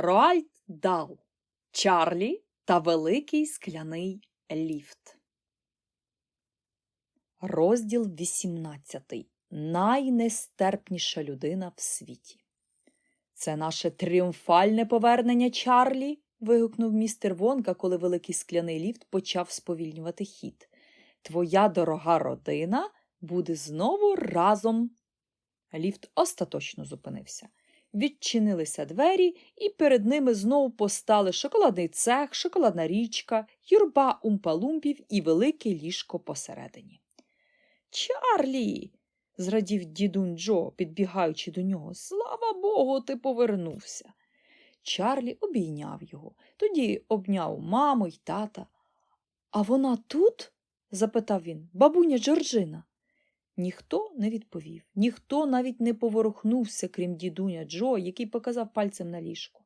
Роальд Дал, Чарлі та Великий скляний ліфт. Розділ 18. Найнестерпніша людина в світі. Це наше тріумфальне повернення, Чарлі. вигукнув містер Вонка, коли великий скляний ліфт почав сповільнювати хід. Твоя дорога родина буде знову разом. Ліфт остаточно зупинився. Відчинилися двері, і перед ними знову постали шоколадний цех, шоколадна річка, юрба умпалумпів і велике ліжко посередині. Чарлі. зрадів дідунь Джо, підбігаючи до нього. Слава Богу, ти повернувся. Чарлі обійняв його, тоді обняв маму й тата. А вона тут? запитав він. Бабуня Джорджина. Ніхто не відповів, ніхто навіть не поворухнувся, крім дідуня Джо, який показав пальцем на ліжко.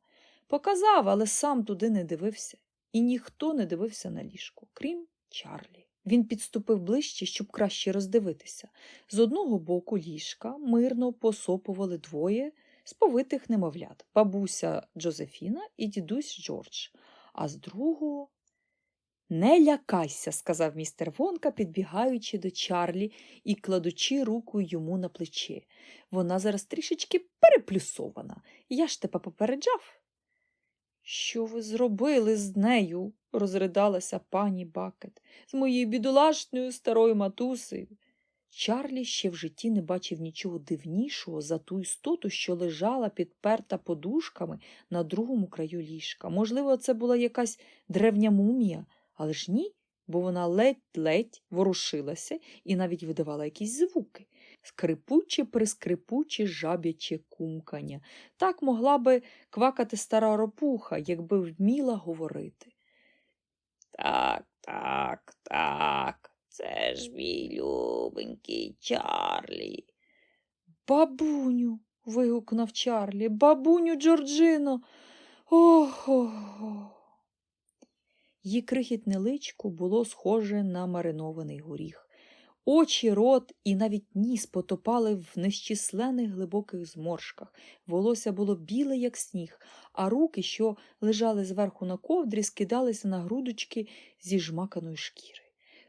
Показав, але сам туди не дивився, і ніхто не дивився на ліжко, крім Чарлі. Він підступив ближче, щоб краще роздивитися. З одного боку ліжка мирно посопували двоє сповитих немовлят бабуся Джозефіна і дідусь Джордж, а з другого. Не лякайся, сказав містер Вонка, підбігаючи до Чарлі і кладучи руку йому на плече. Вона зараз трішечки переплюсована. Я ж тебе попереджав. Що ви зробили з нею? розридалася пані Бакет, з моєю бідолашною старою матусею. Чарлі ще в житті не бачив нічого дивнішого за ту істоту, що лежала підперта подушками на другому краю ліжка. Можливо, це була якась древня мумія. Але ж ні, бо вона ледь-ледь ворушилася і навіть видавала якісь звуки. Скрипуче прискрипуче жабяче кумкання. Так могла би квакати стара ропуха, якби вміла говорити. Так, так, так, це ж мій любенький Чарлі. Бабуню. вигукнув Чарлі, бабуню Джорджино. Ох. ох. Її крихітне личко було схоже на маринований горіх. Очі, рот і навіть ніс потопали в нещисленних глибоких зморшках. Волосся було біле, як сніг, а руки, що лежали зверху на ковдрі, скидалися на грудочки зі жмаканої шкіри.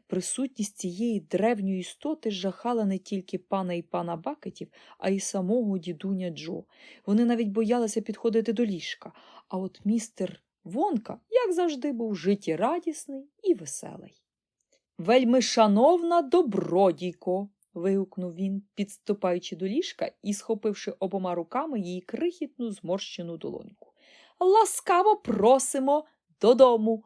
Присутність цієї древньої істоти жахала не тільки пана і пана Бакетів, а й самого дідуня Джо. Вони навіть боялися підходити до ліжка, а от містер Вонка, як завжди, був життєрадісний і веселий. Вельми шановна добродійко. вигукнув він, підступаючи до ліжка і схопивши обома руками її крихітну зморщену долоньку. Ласкаво просимо додому.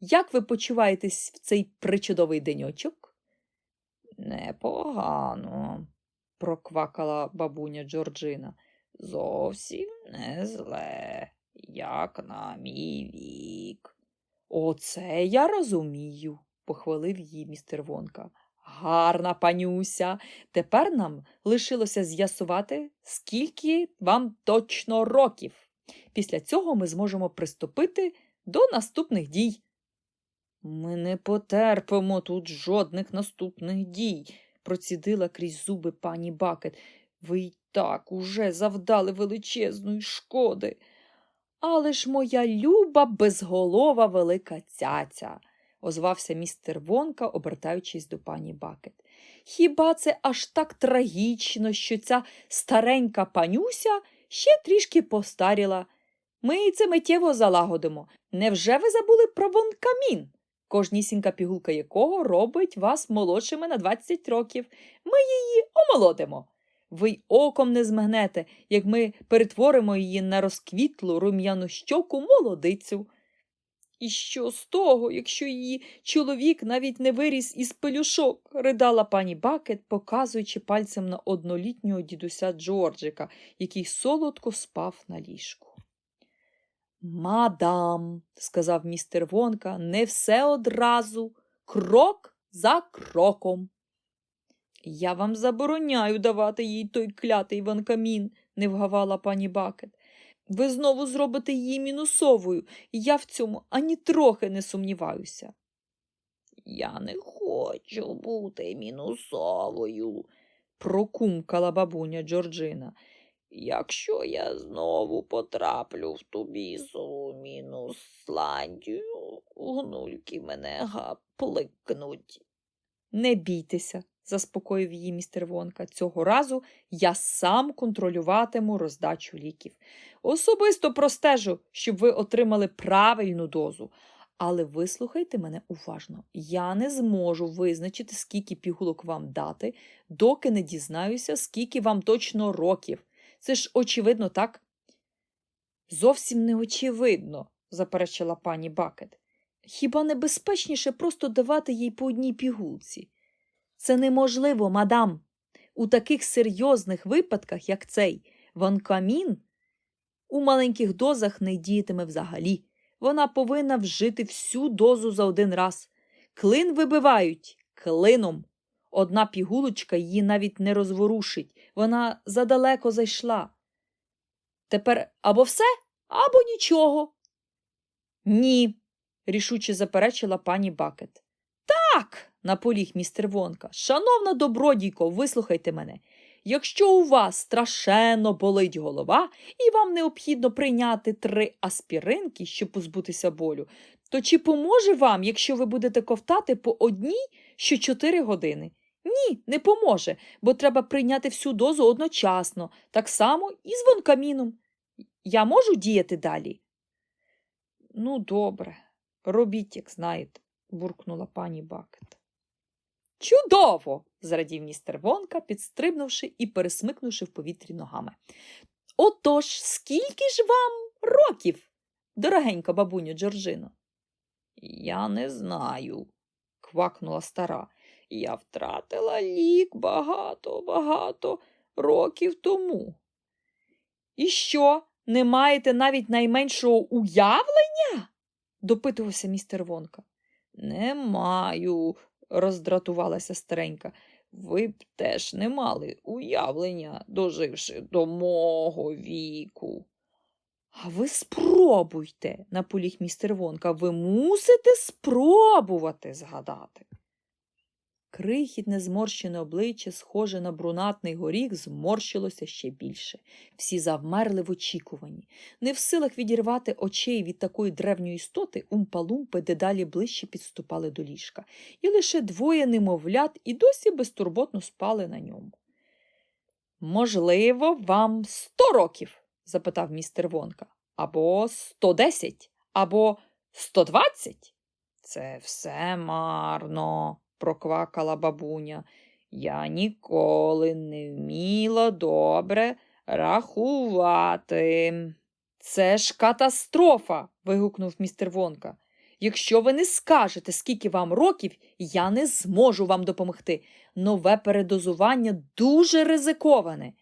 Як ви почуваєтесь в цей причудовий деньочок? Непогано, проквакала бабуня Джорджина. Зовсім не зле як на мій вік. Оце я розумію, похвалив її містер Вонка. Гарна панюся. Тепер нам лишилося з'ясувати, скільки вам точно років. Після цього ми зможемо приступити до наступних дій. Ми не потерпимо тут жодних наступних дій, процідила крізь зуби пані Бакет. Ви й так уже завдали величезної шкоди. Але ж моя люба, безголова велика цяця, озвався містер Вонка, обертаючись до пані Бакет. Хіба це аж так трагічно, що ця старенька панюся ще трішки постаріла? Ми це миттєво залагодимо. Невже ви забули про вонкамін? Кожнісінька пігулка якого робить вас молодшими на 20 років. Ми її омолодимо. Ви й оком не змигнете, як ми перетворимо її на розквітлу рум'яну щоку молодицю. І що з того, якщо її чоловік навіть не виріс із пелюшок, ридала пані Бакет, показуючи пальцем на однолітнього дідуся Джорджика, який солодко спав на ліжку. Мадам, сказав містер Вонка, не все одразу, крок за кроком. Я вам забороняю давати їй той клятий ванкамін, не вгавала пані Бакет. Ви знову зробите її мінусовою, і я в цьому ані трохи не сумніваюся. Я не хочу бути мінусовою, прокумкала бабуня Джорджина. Якщо я знову потраплю в ту бісову мінусландію, гнульки мене гапликнуть. Не бійтеся, заспокоїв її містер Вонка. Цього разу я сам контролюватиму роздачу ліків. Особисто простежу, щоб ви отримали правильну дозу. Але вислухайте мене уважно. Я не зможу визначити, скільки пігулок вам дати, доки не дізнаюся, скільки вам точно років. Це ж очевидно, так? Зовсім не очевидно, заперечила пані Бакет. Хіба небезпечніше просто давати їй по одній пігулці? Це неможливо, мадам. У таких серйозних випадках, як цей, ванкамін у маленьких дозах не діятиме взагалі. Вона повинна вжити всю дозу за один раз. Клин вибивають клином. Одна пігулочка її навіть не розворушить. Вона задалеко зайшла. Тепер або все, або нічого. Ні, рішуче заперечила пані Бакет. Так, наполіг містер Вонка. Шановна добродійко, вислухайте мене. Якщо у вас страшенно болить голова і вам необхідно прийняти три аспіринки, щоб позбутися болю, то чи поможе вам, якщо ви будете ковтати по одній що чотири години? Ні, не поможе, бо треба прийняти всю дозу одночасно, так само і з вонкаміном. Я можу діяти далі? Ну, добре, робіть, як знаєте, буркнула пані Бакет. Чудово! зрадів містер Вонка, підстрибнувши і пересмикнувши в повітрі ногами. Отож, скільки ж вам років, дорогенька бабуню Джорджино? Я не знаю, квакнула стара. Я втратила лік багато, багато років тому. І що, не маєте навіть найменшого уявлення? допитувався містер Вонка. Не маю, роздратувалася старенька. Ви б теж не мали уявлення, доживши до мого віку. А ви спробуйте, наполіг містер Вонка. Ви мусите спробувати згадати. Крихітне зморщене обличчя, схоже на брунатний горіх, зморщилося ще більше. Всі завмерли в очікуванні. Не в силах відірвати очей від такої древньої істоти, умпалумпи дедалі ближче підступали до ліжка, і лише двоє немовлят і досі безтурботно спали на ньому. Можливо, вам сто років? запитав містер Вонка. Або сто десять, або сто двадцять. Це все марно, проквакала бабуня. Я ніколи не вміла добре рахувати. Це ж катастрофа. вигукнув містер Вонка. Якщо ви не скажете, скільки вам років, я не зможу вам допомогти. Нове передозування дуже ризиковане.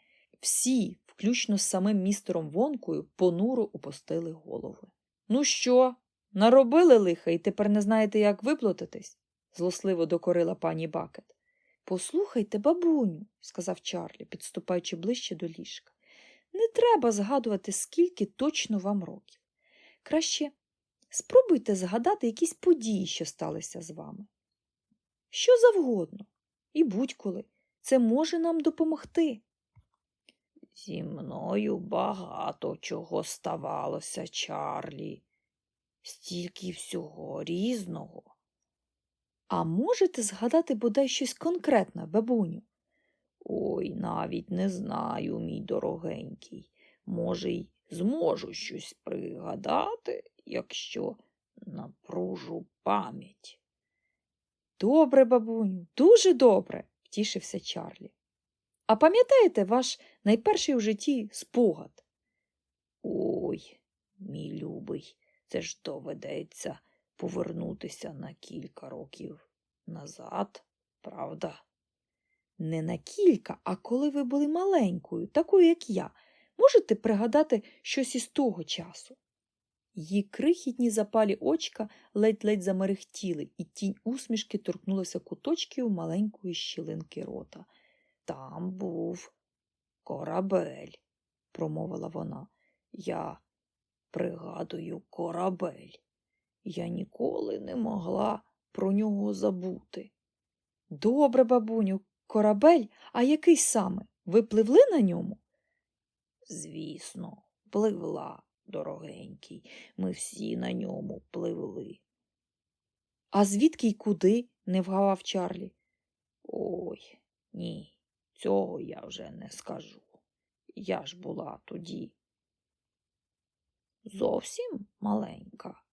Всі, включно з самим містером Вонкою, понуро опустили голови. Ну що, наробили лиха і тепер не знаєте, як виплатитись? Злосливо докорила пані Бакет. Послухайте, бабуню, сказав Чарлі, підступаючи ближче до ліжка. Не треба згадувати, скільки точно вам років. Краще спробуйте згадати якісь події, що сталися з вами. Що завгодно, і будь-коли. Це може нам допомогти. Зі мною багато чого ставалося, Чарлі. Стільки всього різного. А можете згадати бодай щось конкретне, бабуню? Ой, навіть не знаю, мій дорогенький. Може, й зможу щось пригадати, якщо напружу пам'ять. Добре, бабуню, дуже добре, втішився Чарлі. А пам'ятаєте ваш найперший у житті спогад? Ой, мій любий, це ж доведеться повернутися на кілька років назад, правда? Не на кілька, а коли ви були маленькою, такою, як я. Можете пригадати щось із того часу? Її крихітні запалі очка ледь-ледь замерехтіли, і тінь усмішки торкнулася куточків маленької щілинки рота. Там був корабель, промовила вона. Я пригадую корабель. Я ніколи не могла про нього забути. Добре, бабуню, корабель, а який саме? Ви пливли на ньому? Звісно, пливла, дорогенький. Ми всі на ньому пливли. А звідки й куди? не вгавав Чарлі. Ой, ні, цього я вже не скажу. Я ж була тоді зовсім маленька.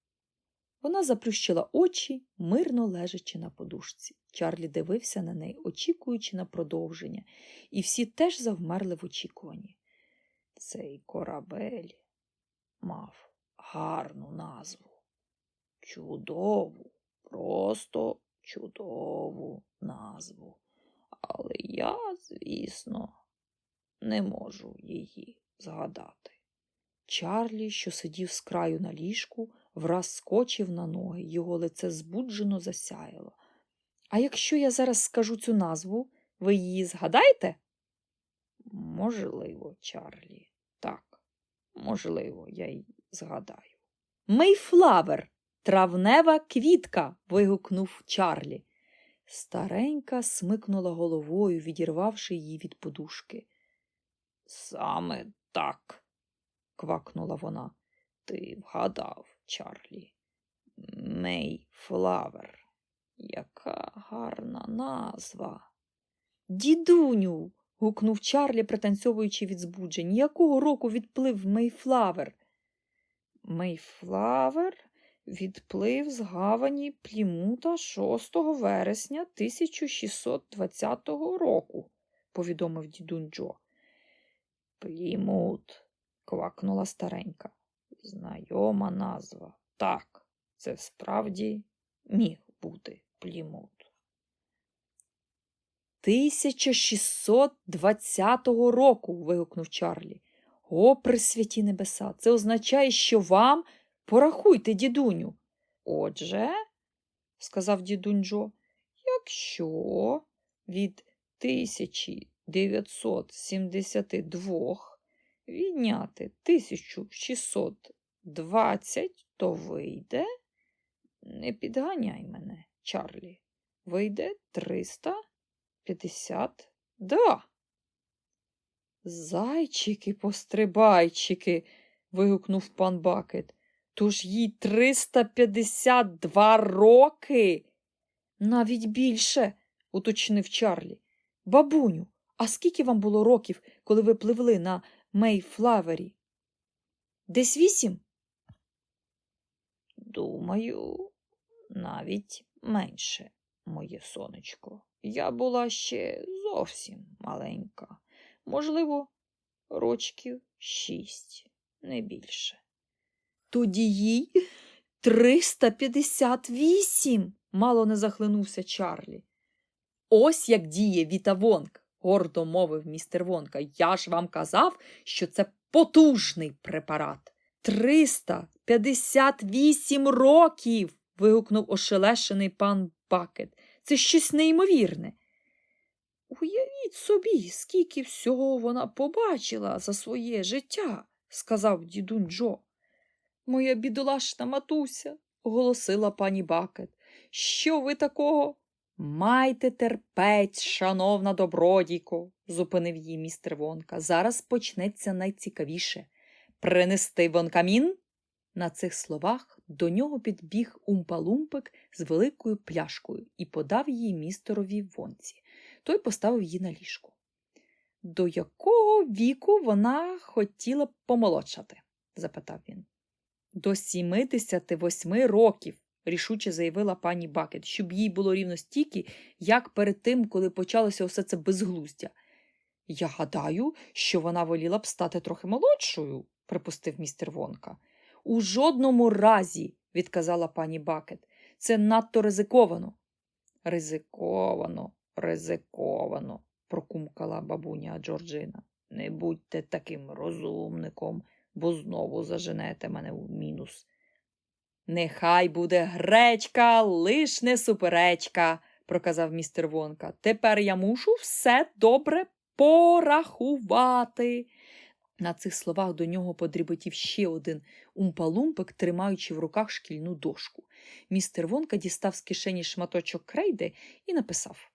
Вона заплющила очі, мирно лежачи на подушці. Чарлі дивився на неї, очікуючи на продовження, і всі теж завмерли в очікуванні. Цей корабель мав гарну назву. Чудову, просто чудову назву. Але я, звісно, не можу її згадати. Чарлі, що сидів з краю на ліжку, враз скочив на ноги, його лице збуджено засяяло. А якщо я зараз скажу цю назву, ви її згадаєте? Можливо, Чарлі, так, можливо, я й згадаю. Мейфлавер, травнева квітка. вигукнув Чарлі. Старенька смикнула головою, відірвавши її від подушки. Саме так, квакнула вона. Ти вгадав, Чарлі. Мейфлавер. Яка гарна назва. Дідуню. гукнув Чарлі, пританцьовуючи від збуджень. Якого року відплив Мейфлавер? Мейфлавер відплив з гавані Плімута 6 вересня 1620 року, повідомив дідунь Джо. Плімут, квакнула старенька. Знайома назва. Так, це справді міг бути Плімут. 1620 року. вигукнув Чарлі. О, пресвяті небеса! Це означає, що вам порахуйте, дідуню. Отже, сказав дідунь Джо, якщо від 1972 відняти 1620, то вийде, не підганяй мене, Чарлі, вийде 352. Зайчики, пострибайчики. вигукнув пан Бакет. Тож їй 352 роки. Навіть більше, уточнив Чарлі. Бабуню, а скільки вам було років, коли ви пливли на Мейфлавері? Десь вісім? Думаю, навіть менше, моє сонечко. Я була ще зовсім маленька. Можливо, рочків шість, не більше. Тоді їй 358, мало не захлинувся Чарлі. Ось як діє Віта Вонг, гордо мовив містер Вонка. Я ж вам казав, що це потужний препарат. 358 років. вигукнув ошелешений пан Бакет. Це щось неймовірне. Уявіть собі, скільки всього вона побачила за своє життя, сказав дідунь Джо. Моя бідолашна матуся, оголосила пані Бакет. Що ви такого? Майте терпець, шановна добродійко, зупинив її містер Вонка. Зараз почнеться найцікавіше. Принести вон камін? На цих словах до нього підбіг умпалумпик з великою пляшкою і подав її містерові вонці. Той поставив її на ліжко. До якого віку вона хотіла б помолодшати? запитав він. До 78 років, рішуче заявила пані Бакет, щоб їй було рівно стільки, як перед тим, коли почалося все це безглуздя. Я гадаю, що вона воліла б стати трохи молодшою, припустив містер Вонка. У жодному разі, відказала пані Бакет, це надто ризиковано. Ризиковано, ризиковано, прокумкала бабуня Джорджина. Не будьте таким розумником, бо знову заженете мене в мінус. Нехай буде гречка, лиш не суперечка, проказав містер Вонка. Тепер я мушу все добре порахувати. На цих словах до нього подріботів ще один умпалумпик, тримаючи в руках шкільну дошку. Містер Вонка дістав з кишені шматочок крейди і написав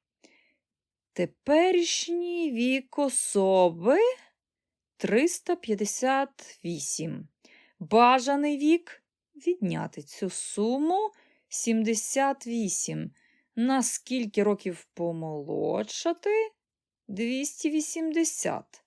Теперішній вік особи 358. Бажаний вік відняти цю суму 78. На скільки років помолодшати? 280.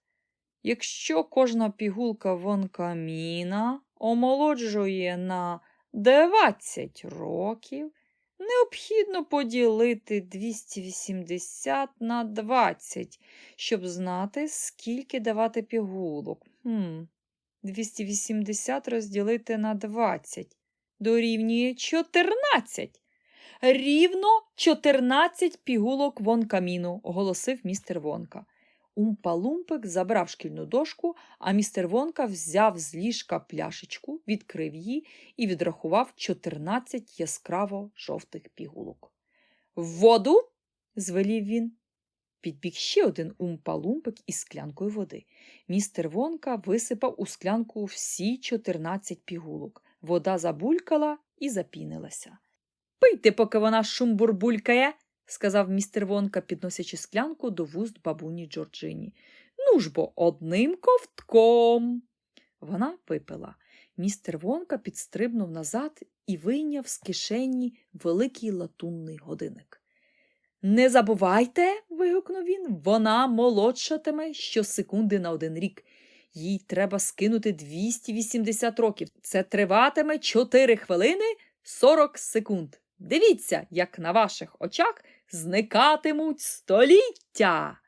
Якщо кожна пігулка вонкаміна омолоджує на 20 років, необхідно поділити 280 на 20, щоб знати, скільки давати пігулок. Хм. 280 розділити на 20 дорівнює 14. Рівно 14 пігулок вонкаміну, оголосив містер Вонка. Умпа-лумпик забрав шкільну дошку, а містер Вонка взяв з ліжка пляшечку, відкрив її і відрахував 14 яскраво жовтих пігулок. В Воду, звелів він. Підбіг ще один умпа-лумпик із склянкою води. Містер Вонка висипав у склянку всі 14 пігулок. Вода забулькала і запінилася. Пийте, поки вона шумбурбулькає, сказав містер Вонка, підносячи склянку до вуст бабуні Джорджині. Ну ж бо одним ковтком. Вона випила. Містер Вонка підстрибнув назад і вийняв з кишені великий латунний годинник. Не забувайте, вигукнув він, вона молодшатиме щосекунди на один рік. Їй треба скинути 280 років. Це триватиме 4 хвилини 40 секунд. Дивіться, як на ваших очах зникатимуть століття.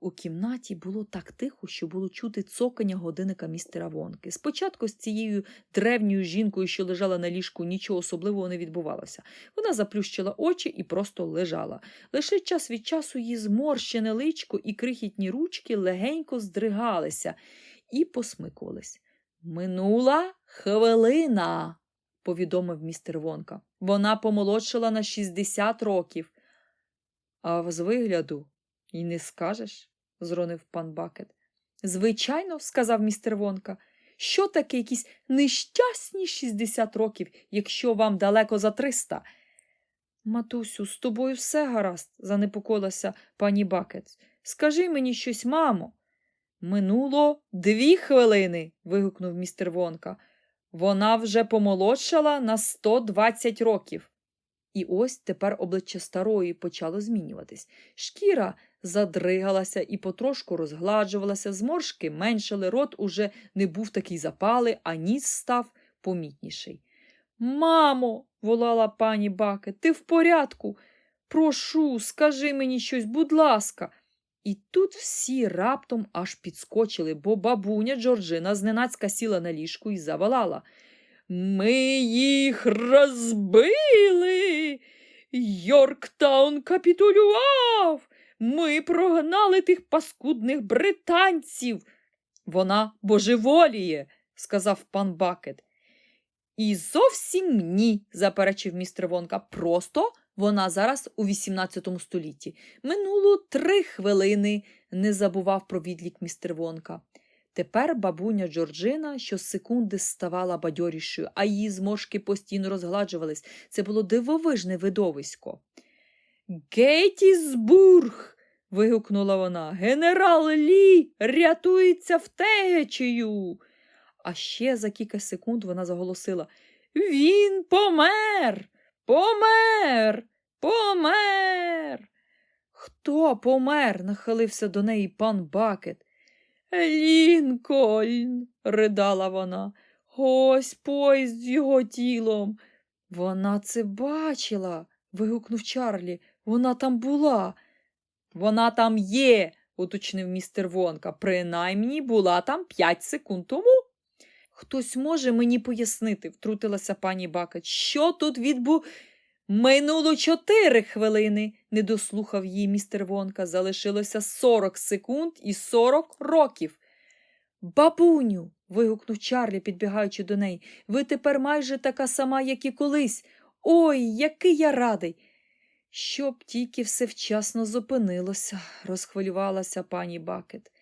У кімнаті було так тихо, що було чути цокання годинника містера Вонки. Спочатку з цією древньою жінкою, що лежала на ліжку, нічого особливого не відбувалося. Вона заплющила очі і просто лежала. Лише час від часу її зморщене личко і крихітні ручки легенько здригалися і посмикувались. Минула хвилина, повідомив містер Вонка. Вона помолодшала на 60 років. А з вигляду і не скажеш, зронив пан Бакет. Звичайно, сказав містер Вонка. Що таке якісь нещасні 60 років, якщо вам далеко за 300? Матусю, з тобою все гаразд, занепокоїлася пані Бакет. Скажи мені щось, мамо. Минуло дві хвилини. вигукнув містер Вонка. Вона вже помолодшала на 120 років. І ось тепер обличчя старої почало змінюватись. Шкіра задригалася і потрошку розгладжувалася, зморшки меншали, рот уже не був такий запалий, а ніс став помітніший. Мамо, волала пані Баке, ти в порядку? Прошу, скажи мені щось, будь ласка. І тут всі раптом аж підскочили, бо бабуня Джорджина зненацька сіла на ліжку і завалала. Ми їх розбили. Йорктаун капітулював. Ми прогнали тих паскудних британців. Вона божеволіє, сказав пан Бакет. І зовсім ні, заперечив містер Вонка. Просто вона зараз у 18 столітті. Минуло три хвилини, не забував про відлік містер Вонка. Тепер бабуня Джорджина щосекунди ставала бадьорішою, а її зморшки постійно розгладжувались. Це було дивовижне видовисько. Гейтісбург. вигукнула вона. Генерал Лі рятується втечею. А ще за кілька секунд вона заголосила Він помер, помер, помер. Хто помер? нахилився до неї пан Бакет. Лінкольн, ридала вона. Ось поїзд з його тілом. Вона це бачила, вигукнув Чарлі. Вона там була. Вона там є, уточнив містер Вонка. Принаймні була там п'ять секунд тому. Хтось може мені пояснити, втрутилася пані Бакет, що тут відбу. Минуло чотири хвилини, не дослухав її містер Вонка. Залишилося сорок секунд і сорок років. Бабуню. вигукнув Чарлі, підбігаючи до неї. Ви тепер майже така сама, як і колись. Ой, який я радий. Щоб тільки все вчасно зупинилося, розхвилювалася пані Бакет.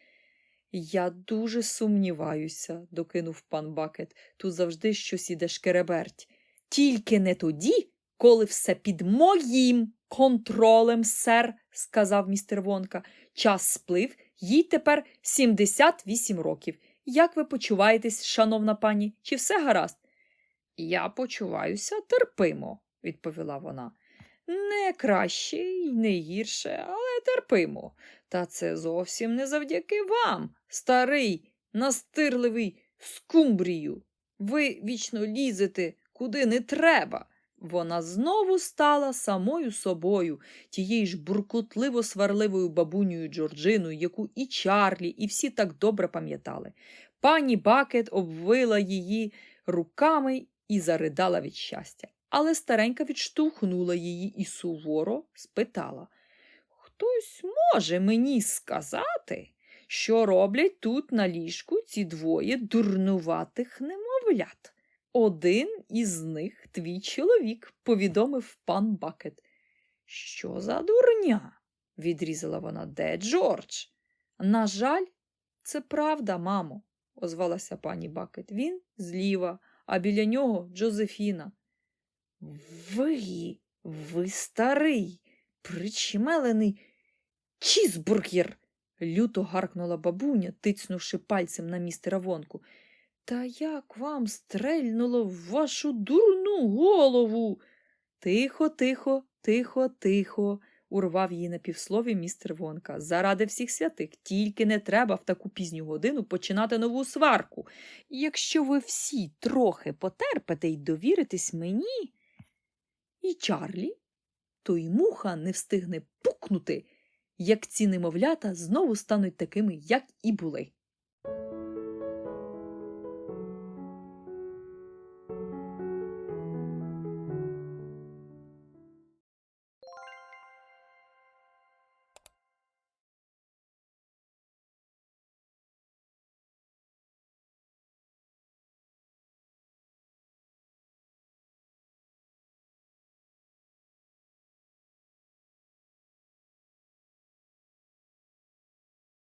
Я дуже сумніваюся, докинув пан Бакет. Тут завжди щось іде шкереберть. Тільки не тоді, коли все під моїм контролем, сер, сказав містер Вонка. Час сплив, Їй тепер 78 років. Як ви почуваєтесь, шановна пані? Чи все гаразд? Я почуваюся терпимо, відповіла вона. Не краще й не гірше, але терпимо. Та це зовсім не завдяки вам, старий, настирливий скумбрію. Ви вічно лізете, куди не треба. Вона знову стала самою собою, тією ж буркутливо сварливою бабунею Джорджиною, яку і Чарлі, і всі так добре пам'ятали. Пані Бакет обвила її руками і заридала від щастя. Але старенька відштовхнула її і суворо спитала Хтось може мені сказати, що роблять тут на ліжку ці двоє дурнуватих немовлят? Один із них твій чоловік, повідомив пан Бакет. Що за дурня? відрізала вона. Де Джордж? На жаль, це правда, мамо, озвалася пані Бакет. Він зліва, а біля нього Джозефіна. Ви, ви старий, причмелений чізбургер. люто гаркнула бабуня, тицнувши пальцем на містера вонку. Та як вам стрельнуло в вашу дурну голову? Тихо, тихо, тихо, тихо, урвав її на півслові містер Вонка. Заради всіх святих, тільки не треба в таку пізню годину починати нову сварку. Якщо ви всі трохи потерпите й довіритесь мені і Чарлі, то й муха не встигне пукнути, як ці немовлята знову стануть такими, як і були.